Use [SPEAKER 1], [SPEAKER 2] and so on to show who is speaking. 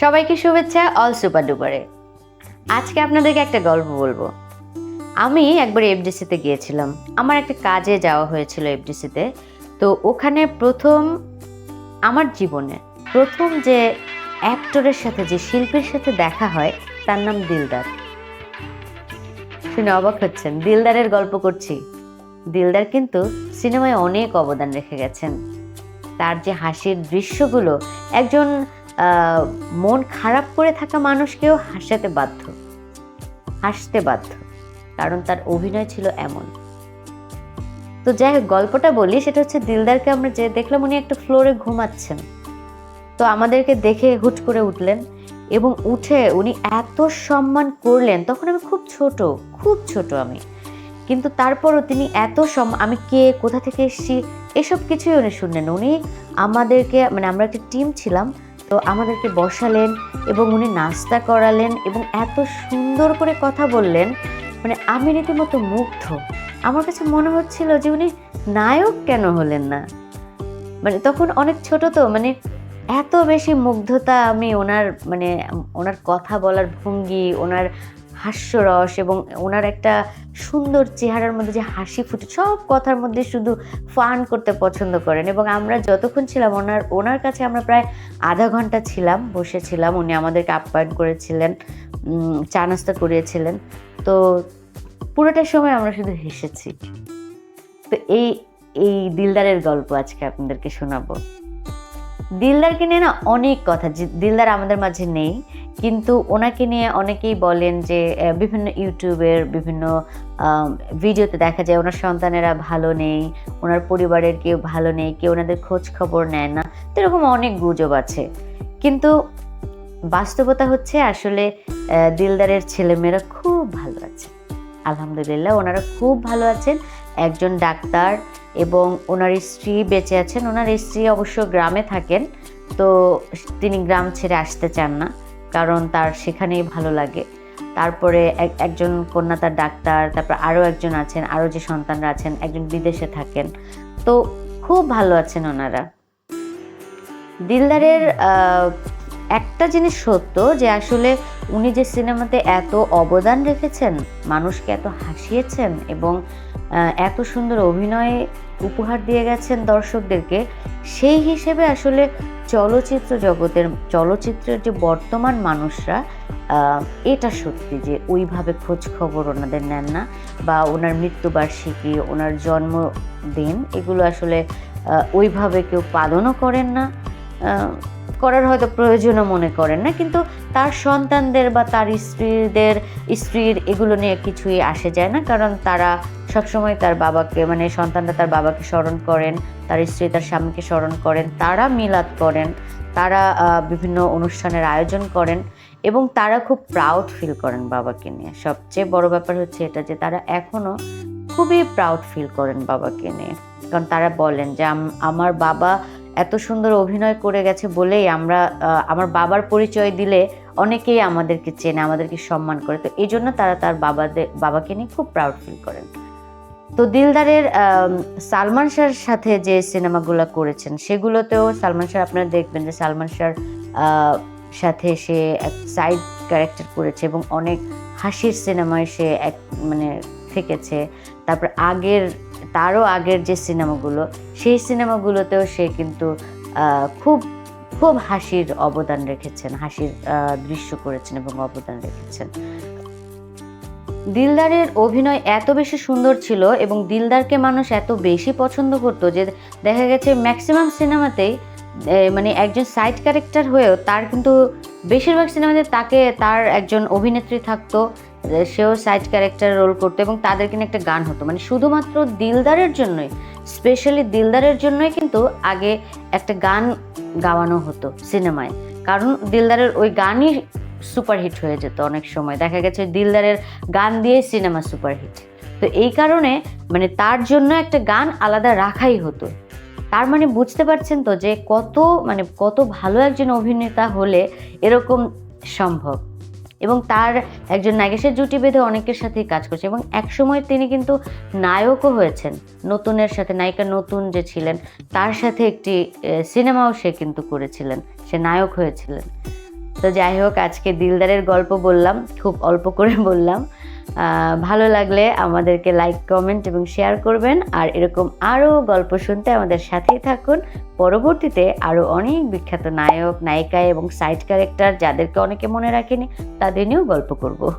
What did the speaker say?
[SPEAKER 1] সবাইকে শুভেচ্ছা all super ডুপারে আজকে আপনাদেরকে একটা গল্প বলব। আমি একবার এফডিসিতে গিয়েছিলাম। আমার একটা কাজে যাওয়া হয়েছিল এফডিসিতে তো। ওখানে প্রথম আমার জীবনে প্রথম যে অ্যাক্টরের সাথে, যে শিল্পীর সাথে দেখা হয়, তার নাম দিলদার। শুনে অবাক হচ্ছেন, দিলদারের গল্প করছি। দিলদার কিন্তু সিনেমায় অনেক অবদান রেখে গেছেন। তার যে হাসির দৃশ্যগুলো, একজন মন খারাপ করে থাকা মানুষকেও হাসাতে বাধ্য। হাসতে বাধ্য, কারণ তার অভিনয় ছিল এমন। তো যাই হোক, গল্পটা বলি, সেটা হচ্ছে দিলদারকে আমরা যে দেখলাম উনি একটা ফ্লোরে ঘুমাচ্ছেন। তো আমাদেরকে দেখে হুট করে উঠলেন এবং উঠে উনি এত সম্মান করলেন, তখন আমি খুব ছোট খুব ছোট আমি। কিন্তু তারপরও তিনি এত সম, আমি কে, কোথা থেকে এসেছি, এসব কিছুই উনি শুনলেন। উনি আমাদেরকে মানে আমরা একটা টিম ছিলাম তো আমাদেরকে বসালেন এবং উনি নাস্তা করালেন এবং এত সুন্দর করে কথা বললেন মানে আমি রীতিমতো মুগ্ধ। আমার কাছে মনে হচ্ছিল যে উনি নায়ক কেন হলেন না? মানে তখন অনেক ছোট তো মানে এত বেশি মুগ্ধতা আমি ওনার মানে ওনার কথা বলার ভঙ্গি, ওনার হাস্যরস এবং ওনার একটা সুন্দর চেহারার মধ্যে যে হাসি ফুটে, সব কথার মধ্যে শুধু ফান করতে পছন্দ করেন এবং আমরা যতক্ষণ ছিলাম ওনার ওনার কাছে আমরা প্রায় আধা ঘণ্টা ছিলাম, বসেছিলাম, উনি আমাদেরকে আপ্যায়ন করেছিলেন চা নাস্তা করিয়েছিলেন। তো পুরোটা সময় আমরা শুধু হেসেছি। তো এই এই দিলদারের গল্প আজকে আপনাদেরকে শোনাবো। দিলদারকে নিয়ে না অনেক কথা দিলদার আমাদের মাঝে নেই, কিন্তু ওনাকে নিয়ে অনেকেই বলেন যে বিভিন্ন ইউটিউবের বিভিন্ন ভিডিওতে দেখা যায় ওনার সন্তানেরা ভালো নেই, ওনার পরিবারের কেউ ভালো নেই, কেউ ওনাদের খোঁজ খবর নেয় না, তো এরকম অনেক গুজব আছে। কিন্তু বাস্তবতা হচ্ছে আসলে দিলদারের ছেলেমেয়েরা খুব ভালো আছে। আলহামদুলিল্লাহ, ওনারা খুব ভালো আছেন। একজন ডাক্তার এবং ওনার স্ত্রী বেঁচে আছেন। ওনার স্ত্রী অবশ্য গ্রামে থাকেন, তো তিনি গ্রাম ছেড়ে আসতে চান না, কারণ তার সেখানেই ভালো লাগে। তারপরে এক- একজন কন্যা তার ডাক্তার, তারপর আরও একজন আছেন, আরও যে সন্তানরা আছেন, একজন বিদেশে থাকেন। তো খুব ভালো আছেন ওনারা। দিলদারের একটা জিনিস সত্য যে আসলে উনি যে সিনেমাতে এত অবদান রেখেছেন, মানুষকে এত হাসিয়েছেন এবং এত সুন্দর অভিনয় উপহার দিয়ে গেছেন দর্শকদেরকে, সেই হিসেবে আসলে চলচ্চিত্র জগতের, চলচ্চিত্রের যে বর্তমান মানুষরা এটা সত্যি যে ওইভাবে খোঁজ খবর ওনাদের নেন না বা ওনার মৃত্যুবার্ষিকী, ওনার জন্মদিন এগুলো আসলে ওইভাবে কেউ পালনও করেন না। করার হয়তো প্রয়োজনও মনে করেন না, কিন্তু তার সন্তানদের বা তার স্ত্রীদের, স্ত্রীর এগুলো নিয়ে কিছুই আসে যায় না, কারণ তারা সবসময় তার বাবাকে মানে সন্তানরা তার বাবাকে স্মরণ করেন, তার স্ত্রী তার স্বামীকে স্মরণ করেন, তারা মিলাদ করেন, তারা বিভিন্ন অনুষ্ঠানের আয়োজন করেন এবং তারা খুব প্রাউড ফিল করেন বাবাকে নিয়ে। সবচেয়ে বড় ব্যাপার হচ্ছে এটা যে তারা এখনও খুবই প্রাউড ফিল করেন বাবাকে নিয়ে। কারণ তারা বলেন যে, আম- আমার বাবা এত সুন্দর অভিনয় করে গেছে বলেই আমরা আমার বাবার পরিচয় দিলে অনেকেই আমাদেরকে চেনে, আমাদেরকে সম্মান করে। তো এই জন্য তারা তার বাবাদের, বাবাকে নিয়ে খুব প্রাউড ফিল করেন। তো দিলদারের সালমান শাহর সাথে যে সিনেমাগুলো করেছেন, সেগুলোতেও সালমান শাহ, আপনারা দেখবেন যে সালমান শাহর সাথে সে এক সাইড ক্যারেক্টার করেছে এবং অনেক হাসির সিনেমায় সে এক মানে থেকেছে। তারপর আগের তারও আগের যে সিনেমাগুলো, সেই সিনেমাগুলোতেও সে কিন্তু খুব খুব হাসির অবদান রেখেছেন, হাসির দৃশ্য করেছেন এবং অবদান রেখেছেন। দিলদারের অভিনয় এত বেশি সুন্দর ছিল এবং দিলদারকে মানুষ এত বেশি পছন্দ করতো যে দেখা গেছে ম্যাক্সিমাম সিনেমাতেই মানে একজন সাইড ক্যারেক্টার হয়েও তার কিন্তু, বেশিরভাগ সিনেমাতে তাকে, তার একজন অভিনেত্রী থাকতো। সেও সাইড ক্যারেক্টার রোল করতো এবং তাদেরকে নিয়ে একটা গান হতো। মানে শুধুমাত্র দিলদারের জন্যই স্পেশালি দিলদারের জন্যই কিন্তু আগে একটা গান গাওয়ানো হতো সিনেমায়। কারণ দিলদারের ওই গানই সুপারহিট হয়ে যেত অনেক সময়। দেখা গেছে দিলদারের গান দিয়েই সিনেমা সুপারহিট তো এই কারণে মানে তার জন্য একটা গান আলাদা রাখাই হতো। তার মানে বুঝতে পারছেন তো যে কত মানে কত ভালো একজন অভিনেতা হলে এরকম সম্ভব। এবং তার একজন নাগেশের জুটি বেঁধে অনেকের সাথেই কাজ করছে এবং একসময় তিনি কিন্তু নায়কও হয়েছেন, নতুনের সাথে, নায়িকা নতুন যে ছিলেন, তার সাথে একটি সিনেমাও সে কিন্তু করেছিলেন, সে নায়ক হয়েছিলেন। তো যাই হোক, আজকে দিলদারের গল্প বললাম, খুব অল্প করে বললাম। ভালো লাগলে আমাদেরকে লাইক কমেন্ট এবং শেয়ার করবেন। আর এরকম আরও গল্প শুনতে আমাদের সাথেই থাকুন। পরবর্তীতে আরও অনেক বিখ্যাত নায়ক, নায়িকা এবং সাইড ক্যারেক্টার যাদেরকে অনেকে মনে রাখেনি, তাদের নিয়েও গল্প করব।